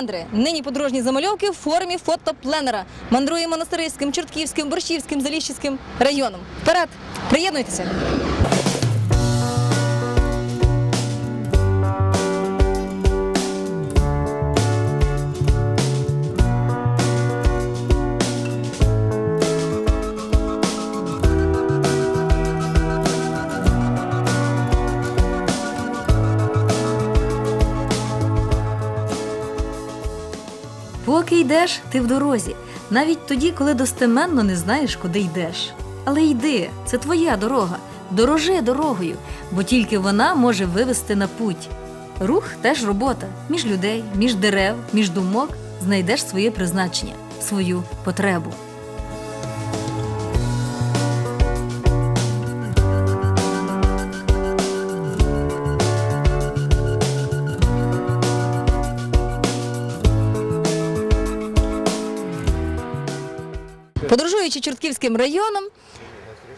Мандри. Нині подорожні замальовки в формі фотопленера. Мандруємо Монастирським, Чортківським, Борщівським, Заліщицьким районом. Вперед! Приєднуйтеся! Поки йдеш, ти в дорозі, навіть тоді, коли достеменно не знаєш, куди йдеш. Але йди, це твоя дорога. Дорожи дорогою, бо тільки вона може вивести на путь. Рух теж робота між людей, між дерев, між думок знайдеш своє призначення, свою потребу. Подорожуючи Чортківським районом,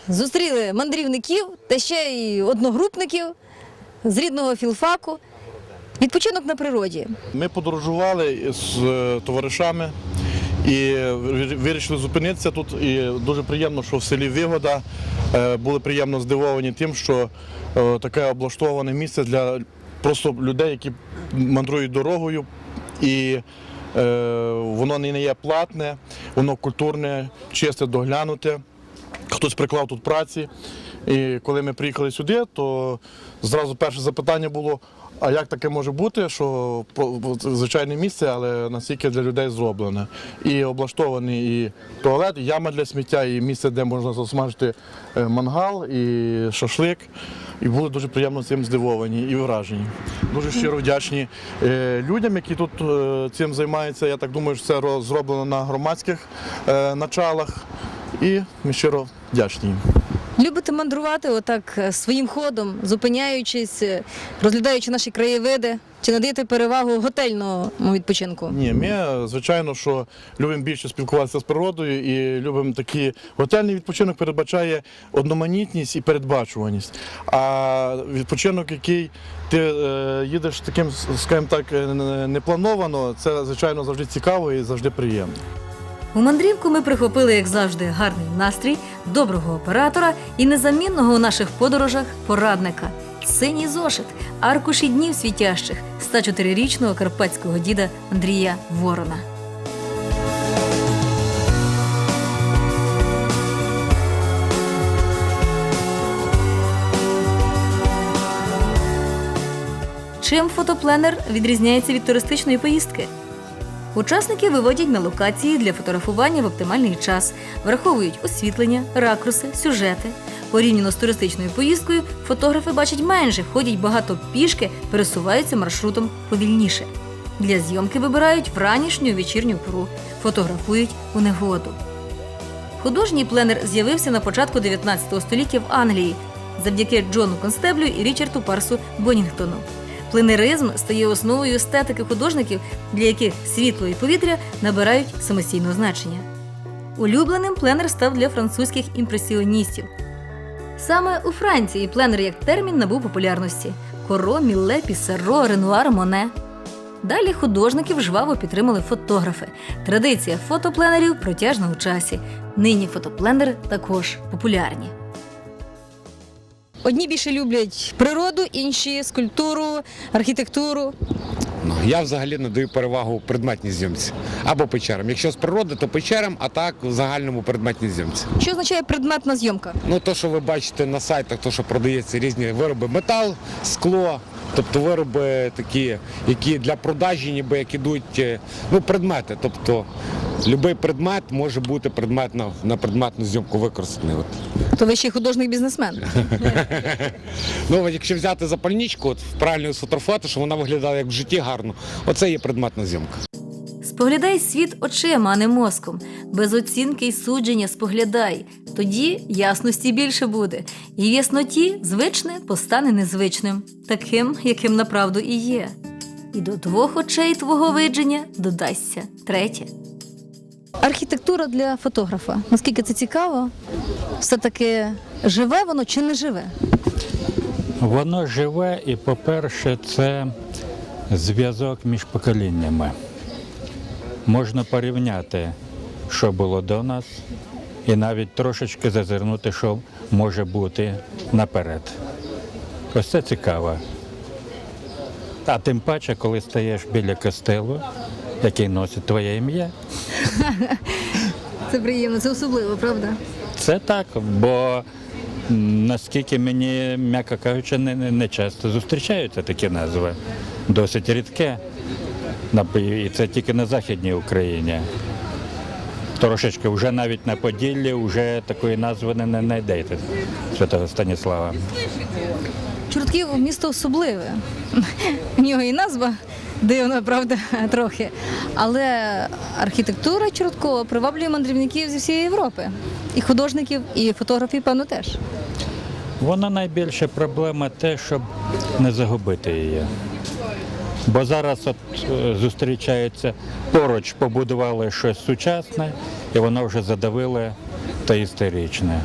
зустріли мандрівників та ще й одногрупників з рідного філфаку. Відпочинок на природі. Ми подорожували з е, товаришами і вирішили зупинитися тут. І дуже приємно, що в селі Вигода е, були приємно здивовані тим, що е, таке облаштоване місце для просто людей, які мандрують дорогою. І воно не є платне, воно культурне, чисте, доглянуте. Хтось приклав тут праці. І коли ми приїхали сюди, то зразу перше запитання було: а як таке може бути, що звичайне місце, але настільки для людей зроблене. І облаштований і туалет, і яма для сміття, і місце, де можна засмажити е, мангал, і шашлик. І були дуже приємно цим здивовані і вражені. Дуже щиро вдячні е, людям, які тут е, цим займаються. Я так думаю, що це ро- зроблено на громадських началах. І ми щиро вдячні їм. Любите мандрувати отак е, своїм ходом, зупиняючись, е, розглядаючи наші краєвиди, чи надаєте перевагу готельному відпочинку? Ні, ми е, звичайно, що любимо більше спілкуватися з природою і любимо такі готельний відпочинок передбачає одноманітність і передбачуваність. А відпочинок, який ти їдеш таким, скажімо так, неплановано, це звичайно завжди цікаво і завжди приємно. У мандрівку ми прихопили, як завжди, гарний настрій, доброго оператора і незамінного у наших подорожах порадника. Синій зошит, аркуші днів світящих 104-річного карпатського діда Андрія Ворона. Чим фотопленер відрізняється від туристичної поїздки? Учасники виводять на локації для фотографування в оптимальний час, враховують освітлення, ракурси, сюжети. Порівняно з туристичною поїздкою, фотографи бачать менше, ходять багато пішки, пересуваються маршрутом повільніше. Для зйомки вибирають вранішню вечірню пору, фотографують у негоду. Художній пленер з'явився на початку 19 століття в Англії завдяки Джону Констеблю і Річарду Парсу Бонінгтону. Пленеризм стає основою естетики художників, для яких світло і повітря набирають самостійного значення. Улюбленим пленер став для французьких імпресіоністів. Саме у Франції пленер як термін набув популярності: Коро, Мілле, Пісаро, Ренуар, Моне. Далі художників жваво підтримали фотографи. Традиція фотопленерів протяжна у часі. Нині фотопленери також популярні. Одні більше люблять природу, інші скульптуру, архітектуру. Ну, я взагалі надаю перевагу предметній зйомці або печерам. Якщо з природи, то печерам, а так в загальному предметній зйомці. Що означає предметна зйомка? Ну, то, що ви бачите на сайтах, то, що продається різні вироби, метал, скло, тобто вироби такі, які для продажі, ніби як ідуть, е, ну, предмети. Тобто будь-який предмет може бути предметно, на предметну зйомку використаний. От. То ви ще й художник бізнесмен. Ну, якщо взяти запальничку, от, правильно сфотографувати, щоб вона виглядала як в житті гарно, оце є предметна зйомка. Споглядай світ очима, а не мозком. Без оцінки й судження споглядай. Тоді ясності більше буде. І в ясноті звичне постане незвичним, таким, яким направду і є. І до двох очей твого видження додасться третє. Архітектура для фотографа. Наскільки це цікаво? Все-таки живе воно чи не живе? Воно живе і, по-перше, це зв'язок між поколіннями. Можна порівняти, що було до нас, і навіть трошечки зазирнути, що може бути наперед. Ось це цікаво. А тим паче, коли стаєш біля костелу, який носить твоє ім'я, Це приємно, це особливо, правда? це так, бо наскільки мені, м'яко кажучи, не, не, часто зустрічаються такі назви. Досить рідке. На- І це тільки на Західній Україні. Трошечки вже навіть на Поділлі вже такої назви не не знайдете Святого Станіслава. Чортків місто особливе. У нього і назва дивна, правда, трохи. Але архітектура Чорткова приваблює мандрівників зі всієї Європи. І художників, і фотографів, певно, теж. Вона найбільша проблема те, щоб не загубити її. Бо зараз от е, зустрічається поруч, побудували щось сучасне, і воно вже задавило та історичне.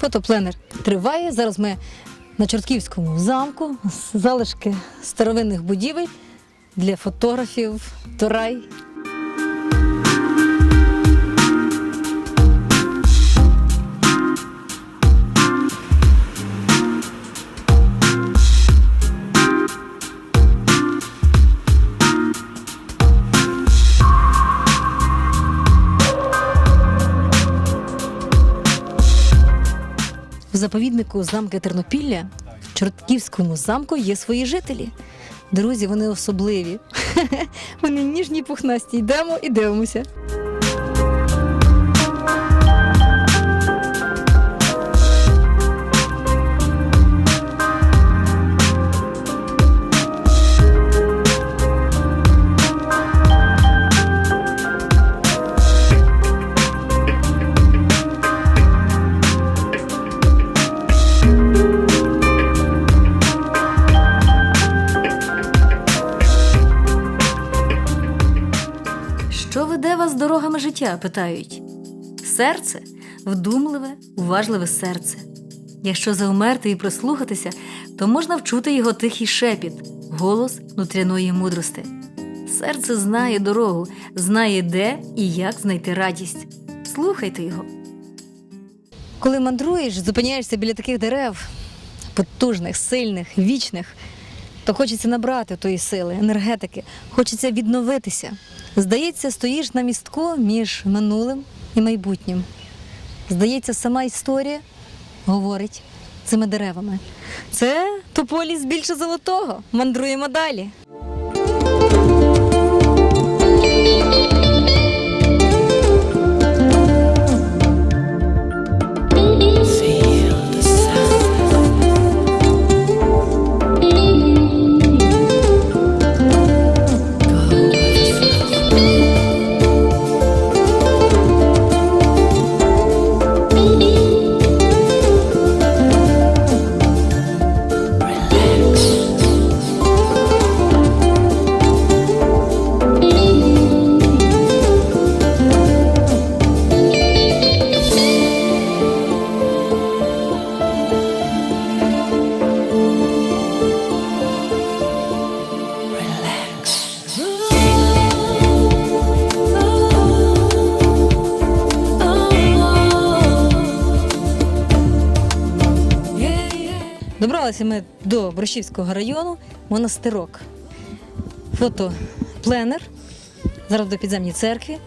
Фотопленер триває. Зараз ми на Чортківському замку, залишки старовинних будівель для фотографів. То заповіднику замки Тернопілля в Чортківському замку є свої жителі. Друзі, вони особливі. Вони ніжні пухнасті. Йдемо і дивимося. Дорогами питають. Серце вдумливе, уважливе серце. Якщо заумерти і прислухатися, то можна вчути його тихий шепіт, голос внутряної мудрости. Серце знає дорогу, знає, де і як знайти радість. Слухайте його. Коли мандруєш, зупиняєшся біля таких дерев, потужних, сильних, вічних, то хочеться набрати тої сили, енергетики, хочеться відновитися. Здається, стоїш на містку між минулим і майбутнім. Здається, сама історія говорить цими деревами. Це тополіс більше золотого. Мандруємо далі. Ми до Борщівського району, монастирок. Фото пленер Зараз до підземній церкві.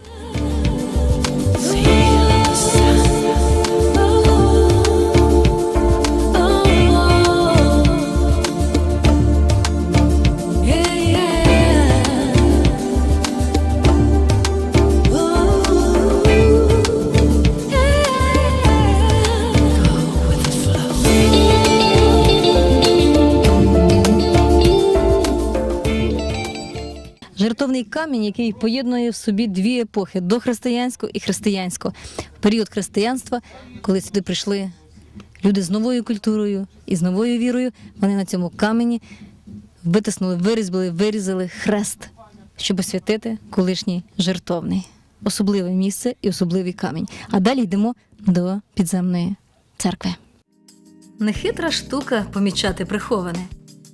Жертовний камінь, який поєднує в собі дві епохи дохристиянську і християнську. В період християнства, коли сюди прийшли люди з новою культурою і з новою вірою, вони на цьому камені витиснули, вирізбили, вирізали хрест, щоб освятити колишній жертовний. Особливе місце і особливий камінь. А далі йдемо до підземної церкви. Нехитра штука помічати приховане.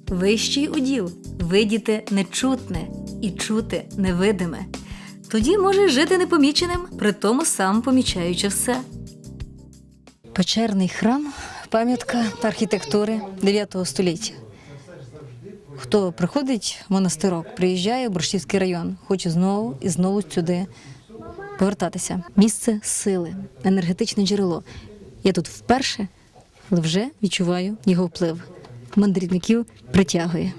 Вищий уділ видіти нечутне і чути невидиме. Тоді можеш жити непоміченим, при тому сам помічаючи все. Печерний храм пам'ятка архітектури 9 століття. Хто приходить в монастирок, приїжджає в Борщівський район, хоче знову і знову сюди повертатися. Місце сили, енергетичне джерело. Я тут вперше, але вже відчуваю його вплив. Мандрівників притягує.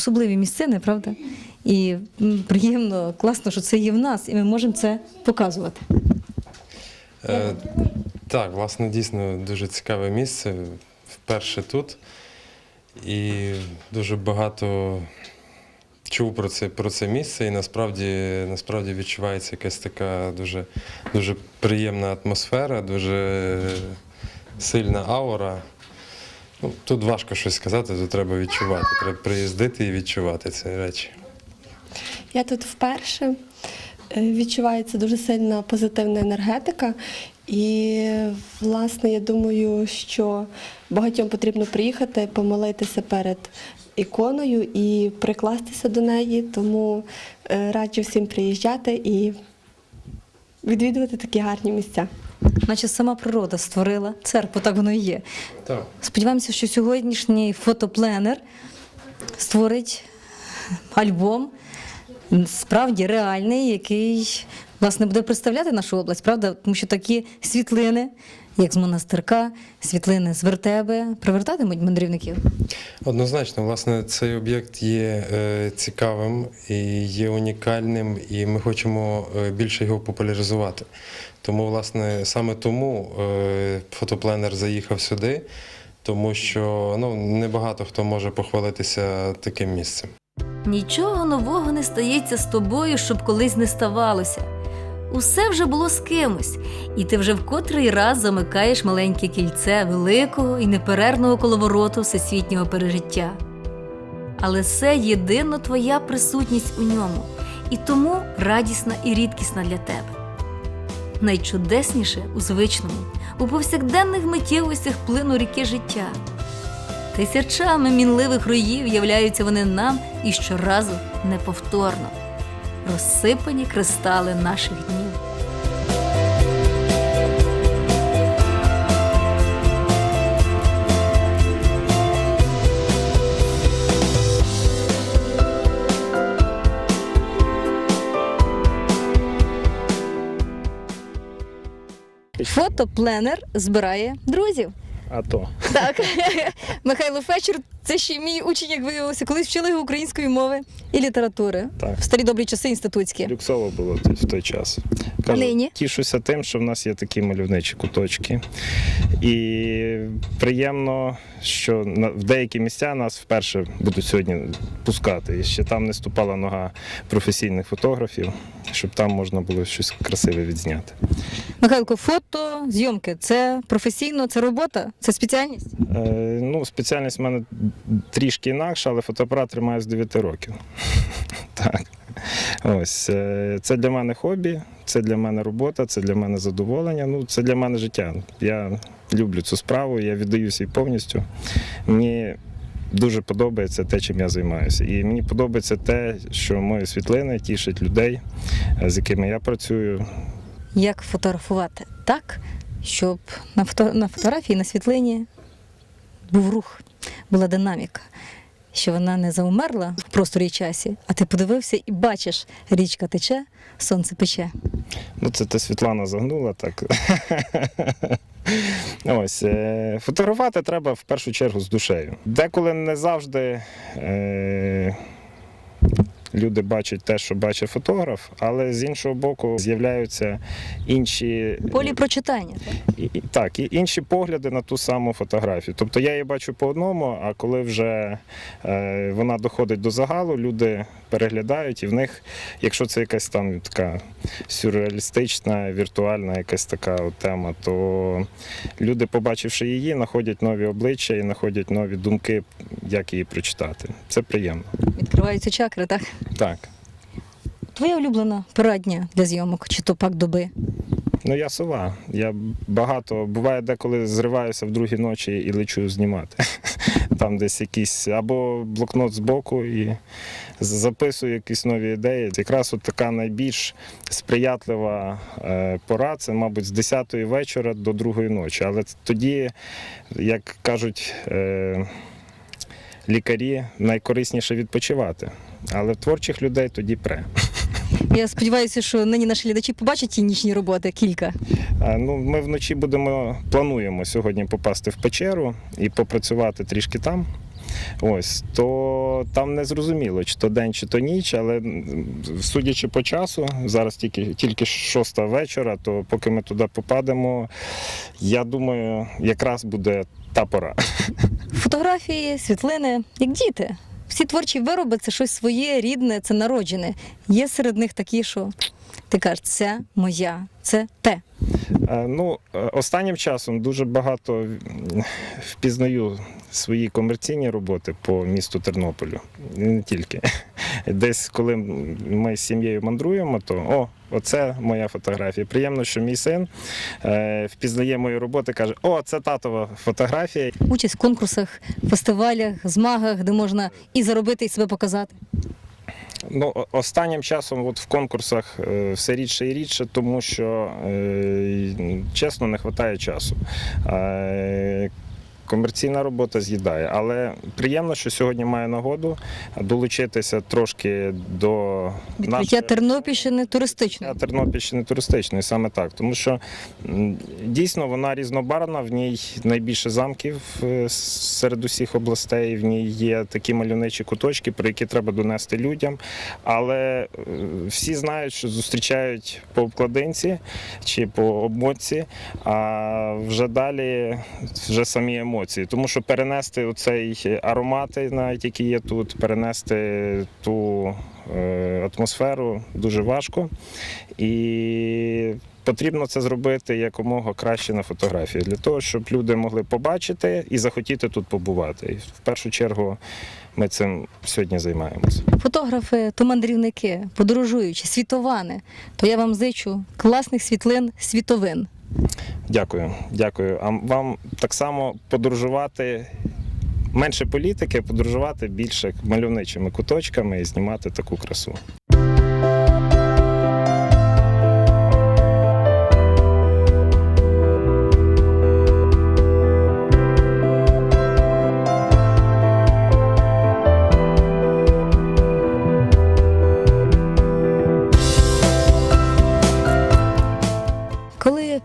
Особливі місцини, правда? І приємно, класно, що це є в нас, і ми можемо це показувати. Е, так, власне, дійсно дуже цікаве місце. Вперше тут. І дуже багато чув про це, про це місце, і насправді, насправді відчувається якась така дуже, дуже приємна атмосфера, дуже сильна аура. Ну, тут важко щось сказати, тут треба відчувати. Треба приїздити і відчувати ці речі. Я тут вперше. Е, Відчувається дуже сильна позитивна енергетика. І, власне, я думаю, що багатьом потрібно приїхати, помолитися перед іконою і прикластися до неї. Тому е, раджу всім приїжджати і відвідувати такі гарні місця. Наче сама природа створила церкву, так воно і є. Так. Сподіваємося, що сьогоднішній фотопленер створить альбом справді реальний, який власне буде представляти нашу область, правда? Тому що такі світлини, як з монастирка, світлини з вертеби, привертатимуть мандрівників. Однозначно, власне, цей об'єкт є е, цікавим і є унікальним, і ми хочемо е, більше його популяризувати. Тому, власне, саме тому е, фотопленер заїхав сюди, тому що ну, небагато хто може похвалитися таким місцем. Нічого нового не стається з тобою, щоб колись не ставалося. Усе вже було з кимось, і ти вже в котрий раз замикаєш маленьке кільце великого і неперервного коловороту всесвітнього пережиття. Але це єдино твоя присутність у ньому, і тому радісна і рідкісна для тебе. Найчудесніше у звичному, у повсякденних миттєвостях плину ріки життя. Тисячами мінливих руїв являються вони нам і щоразу неповторно. Розсипані кристали наших днів. Фотопленер збирає друзів. А то. Так, Михайло Фечер, це ще мій учень, як виявилося, колись вчили української мови і літератури Так. в старі добрі часи інститутські. Люксово було в той час. Кажу, нині? Тішуся тим, що в нас є такі мальовничі куточки. І приємно, що в деякі місця нас вперше будуть сьогодні пускати. І ще там не ступала нога професійних фотографів, щоб там можна було щось красиве відзняти. Михайлко, фото, зйомки це професійно, це робота, це спеціальність. Е, ну, спеціальність в мене трішки інакша, але фотоапарат тримаю з 9 років. так. Ось, е, це для мене хобі, це для мене робота, це для мене задоволення. Ну, це для мене життя. Я люблю цю справу, я віддаюся їй повністю. Мені дуже подобається те, чим я займаюся. І мені подобається те, що мої світлини тішать людей, е, з якими я працюю. Як фотографувати так, щоб на, фото, на фотографії, на світлині був рух, була динаміка. що вона не заумерла в просторі і часі, а ти подивився і бачиш, річка тече, сонце пече. Ну, це ти Світлана загнула так. Ось е, фотографувати треба в першу чергу з душею. Деколи не завжди е, люди бачать те, що бачить фотограф, але з іншого боку з'являються інші Полі прочитання. і, і- так, і інші погляди на ту саму фотографію. Тобто я її бачу по одному, а коли вже е, вона доходить до загалу, люди переглядають, і в них, якщо це якась там така сюрреалістична, віртуальна якась така от тема, то люди, побачивши її, знаходять нові обличчя і знаходять нові думки, як її прочитати. Це приємно. Відкриваються чакри, так? Так. Твоя улюблена порадня для зйомок, чи то пак доби. Ну, я сова. Я багато буває деколи зриваюся в другій ночі і лечу знімати. Там десь якийсь або блокнот збоку і з- записую якісь нові ідеї. Якраз от така найбільш сприятлива е, пора це, мабуть, з 10 вечора до другої ночі. Але тоді, як кажуть, е, лікарі найкорисніше відпочивати. Але творчих людей тоді пре. Я сподіваюся, що нині наші глядачі побачать ті нічні роботи кілька. Ну, ми вночі будемо плануємо сьогодні попасти в печеру і попрацювати трішки там. Ось то там не зрозуміло, чи то день, чи то ніч, але судячи по часу, зараз тільки тільки шоста вечора, то поки ми туди попадемо, я думаю, якраз буде та пора. Фотографії, світлини, як діти. Всі творчі вироби це щось своє, рідне, це народжене. Є серед них такі, що ти кажеш, це моя, це те. Е, Ну, е, останнім часом дуже багато впізнаю свої комерційні роботи по місту Тернополю. Не тільки. Десь, коли ми з сім'єю мандруємо, то о, оце моя фотографія. Приємно, що мій син е, впізнає мої роботи, каже: О, це татова фотографія. Участь в конкурсах, фестивалях, змагах, де можна і заробити, і себе показати. Ну, останнім часом от в конкурсах е, все рідше і рідше, тому що е, чесно не вистачає часу. Комерційна робота з'їдає, але приємно, що сьогодні маю нагоду долучитися трошки до Відкриття нашої- Тернопільщини туристичної. Тернопільщини туристичної, саме так. Тому що дійсно вона різнобарвна, в ній найбільше замків е, серед усіх областей. В ній є такі мальовничі куточки, про які треба донести людям. Але е, всі знають, що зустрічають по обкладинці чи по обмотці, а вже далі вже самі емоції. Тому що перенести оцей аромати, навіть які є тут, перенести ту е, атмосферу дуже важко. І потрібно це зробити якомога краще на фотографії, для того, щоб люди могли побачити і захотіти тут побувати. І в першу чергу ми цим сьогодні займаємося. Фотографи, то мандрівники, подорожуючі, світовани. То я вам зичу класних світлин, світовин. Дякую, дякую. А вам так само подорожувати. Менше політики, подорожувати більше мальовничими куточками і знімати таку красу.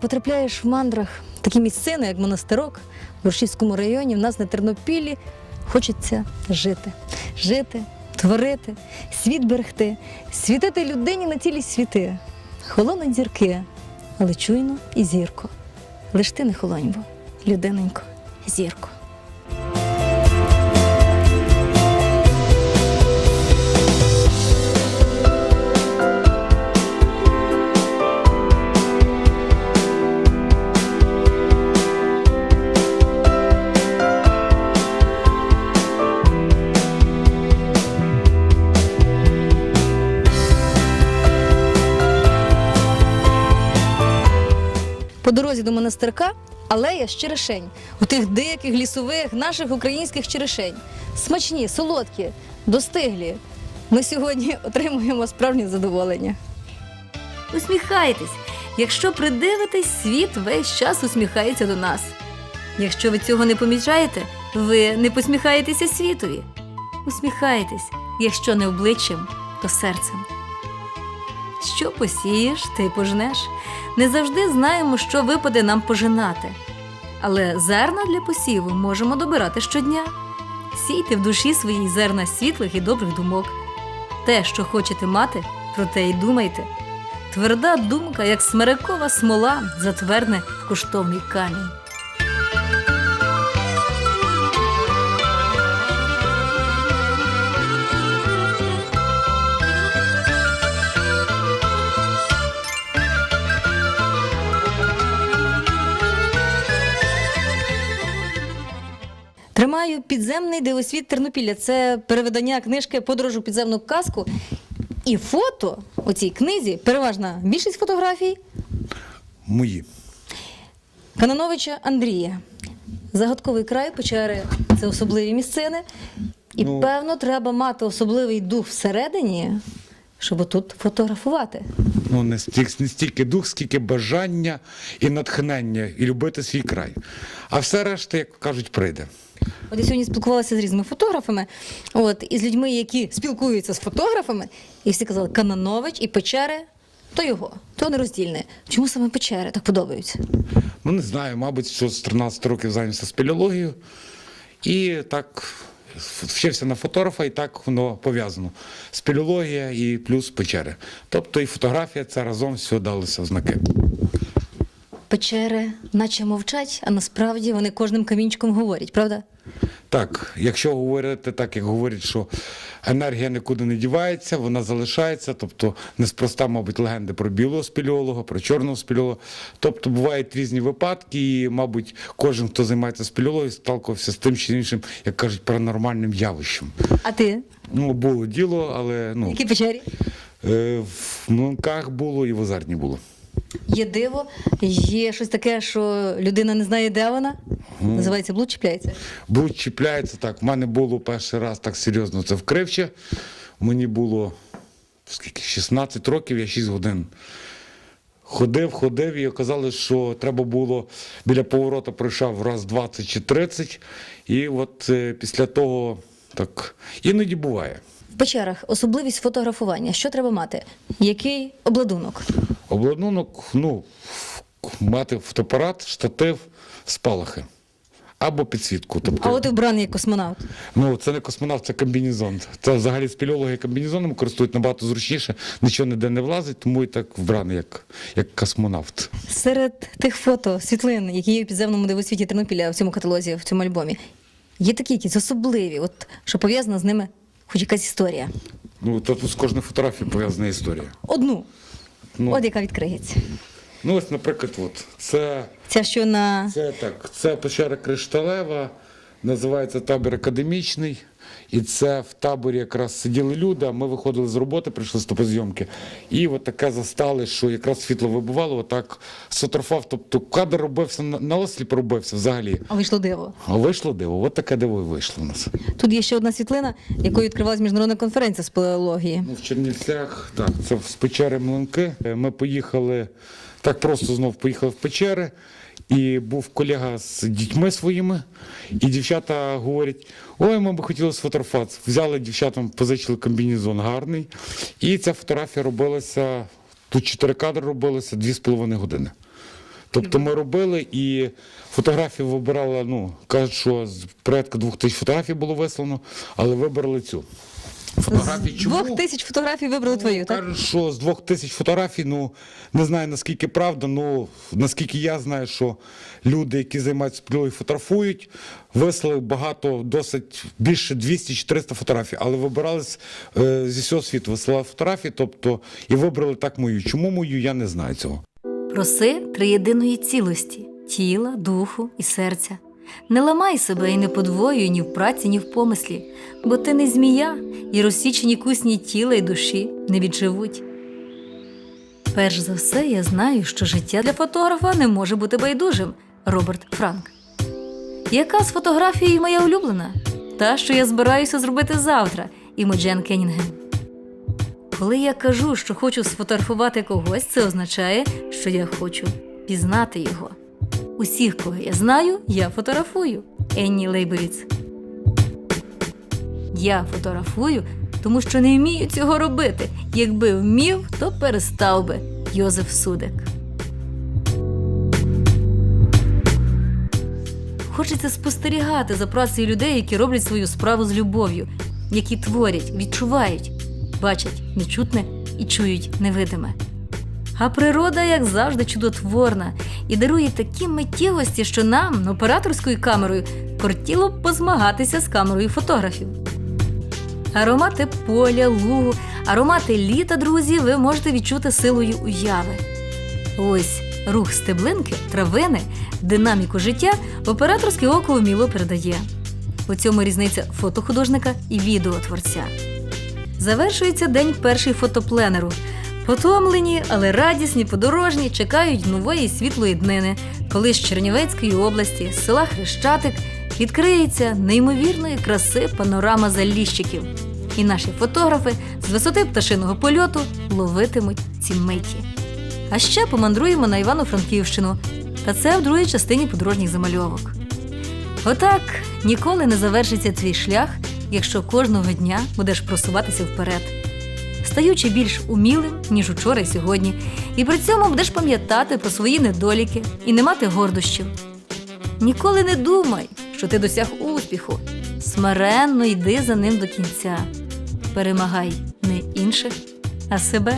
Потрапляєш в мандрах такі місцини, як монастирок в Борщівському районі, в нас на Тернопілі хочеться жити. Жити, творити, світ берегти, світити людині на цілі світи. Холонуть зірки, але чуйно і зірко. Лиш ти не холонь, бо людиненько, зірко. До монастирка алея з черешень. У тих диких лісових наших українських черешень. Смачні, солодкі, достиглі. Ми сьогодні отримуємо справжнє задоволення. Усміхайтесь. Якщо придивитесь, світ весь час усміхається до нас. Якщо ви цього не помічаєте, ви не посміхаєтеся світові. Усміхайтесь, якщо не обличчям, то серцем. Що посієш, ти пожнеш. Не завжди знаємо, що випаде нам пожинати. Але зерна для посіву можемо добирати щодня. Сійте в душі своїй зерна світлих і добрих думок. Те, що хочете мати, про те й думайте. Тверда думка, як смерекова смола, затверне в коштовний камінь. Тримаю підземний дивосвіт Тернопілля. Це переведення книжки Подорож у підземну казку. І фото у цій книзі переважна більшість фотографій Мої. Канановича Андрія. Загадковий край Печери це особливі місцини. І Ну- певно, треба мати особливий дух всередині, щоб тут фотографувати. Ну, не стільки, не стільки дух, скільки бажання і натхнення, і любити свій край. А все решта, як кажуть, прийде. От я сьогодні спілкувалася з різними фотографами, от, і з людьми, які спілкуються з фотографами, і всі казали, Кананович і Печери то його, то нероздільне. Чому саме Печери так подобаються? Ну, не знаю, мабуть, що з 13 років зайнявся спелеологією. І так вчився на фотографа, і так воно пов'язано. Спелеологія і плюс печери. Тобто і фотографія це разом все далося в знаки. Печери наче мовчать, а насправді вони кожним камінчиком говорять, правда? Так, якщо говорити так, як говорять, що енергія нікуди не дівається, вона залишається, тобто неспроста, мабуть, легенди про білого спелеолога, про чорного спелеолога. Тобто бувають різні випадки, і, мабуть, кожен, хто займається спелеологією, сталкувався з тим чи іншим, як кажуть, паранормальним явищем. А ти? Ну, було діло, але ну, Які печері? е, в млинках було і в Озерні було. Є диво, є щось таке, що людина не знає, де вона. Називається блуд чіпляється. Будь чіпляється так. В мене було перший раз так серйозно це в Кривче. Мені було скільки, 16 років, я 6 годин. Ходив, ходив і казали, що треба було біля поворота пройшов раз 20 чи 30. І от е, після того так іноді буває. В печерах особливість фотографування. Що треба мати? Який обладунок? Обладунок, ну, мати фотоапарат, штатив, спалахи. Або підсвітку. Тобто, А от і вбраний як космонавт. Ну, це не космонавт, це комбінезон. Це взагалі спільологи комбінезоном користують набагато зручніше, нічого ніде не влазить, тому і так вбраний, як, як космонавт. Серед тих фото, світлин, які є у підземному дивосвіті Тернопіля в цьому каталозі, в цьому альбомі, є такі якісь особливі, от що пов'язана з ними хоч якась історія. Ну, тут з кожної фотографії пов'язана історія. Одну. Ну. От яка відкриється. Ну, ось, наприклад, от, це, Ця, що на це так, це печера Кришталева, називається табір академічний. І це в таборі якраз сиділи люди, а ми виходили з роботи, прийшли з топозйомки. І от таке застали, що якраз світло вибивало, отак сотрофав. Тобто кадр робився на, осліп робився взагалі. а вийшло диво. А вийшло диво, от таке диво і вийшло у нас. Тут є ще одна світлина, якою відкривалась міжнародна конференція з палеології. Ну, в Чернівцях, так, це з печери Млинки. Ми поїхали, так просто знов поїхали в печери. І був колега з дітьми своїми, і дівчата говорять: ой, ми би хотіли сфотографуватися. Взяли дівчатам, позичили комбінезон гарний. І ця фотографія робилася, тут чотири кадри з половиною години. Тобто ми робили і фотографію вибирали, ну, кажуть, що з порядка двох тисяч фотографій було вислано, але вибрали цю. Фотографії З чому? двох тисяч фотографій вибрали твою, так? Кажуть, що з двох тисяч фотографій, ну не знаю наскільки правда, ну наскільки я знаю, що люди, які займаються спільною, фотографують, вислали багато, досить більше 200-400 фотографій, але вибирались е, зі всього світу, висилали фотографії, тобто і вибрали так мою. Чому мою, я не знаю цього. Проси триєдиної цілості тіла, духу і серця. Не ламай себе і не подвоюй ні в праці, ні в помислі, бо ти не змія, і розсічені кусні тіла й душі не відживуть. Перш за все, я знаю, що життя для фотографа не може бути байдужим. Роберт Франк. Яка з фотографій моя улюблена? Та, що я збираюся зробити завтра, Імоджен Кеннінгем. Коли я кажу, що хочу сфотографувати когось, це означає, що я хочу пізнати його. Усіх, кого я знаю, я фотографую. Енні Лейбовіц. Я фотографую, тому що не вмію цього робити. Якби вмів, то перестав би. Йозеф Судик. Хочеться спостерігати за працею людей, які роблять свою справу з любов'ю, які творять, відчувають, бачать нечутне і чують невидиме. А природа, як завжди, чудотворна і дарує такі миттєвості, що нам, операторською камерою, кортіло б позмагатися з камерою фотографів. Аромати поля, лугу, аромати літа, друзі, ви можете відчути силою уяви. Ось рух стеблинки, травини, динаміку життя операторське око вміло передає. У цьому різниця фотохудожника і відеотворця. Завершується день перший фотопленеру. Потомлені, але радісні подорожні чекають нової світлої днини, коли з Чернівецької області, з села Хрещатик, відкриється неймовірної краси панорама заліщиків. І наші фотографи з висоти пташиного польоту ловитимуть ці миті. А ще помандруємо на Івано-Франківщину, та це в другій частині подорожніх замальовок. Отак ніколи не завершиться твій шлях, якщо кожного дня будеш просуватися вперед, стаючи більш умілим, ніж учора і сьогодні, і при цьому будеш пам'ятати про свої недоліки і не мати гордощів. Ніколи не думай, що ти досяг успіху. Смиренно йди за ним до кінця. Перемагай не інших, а себе.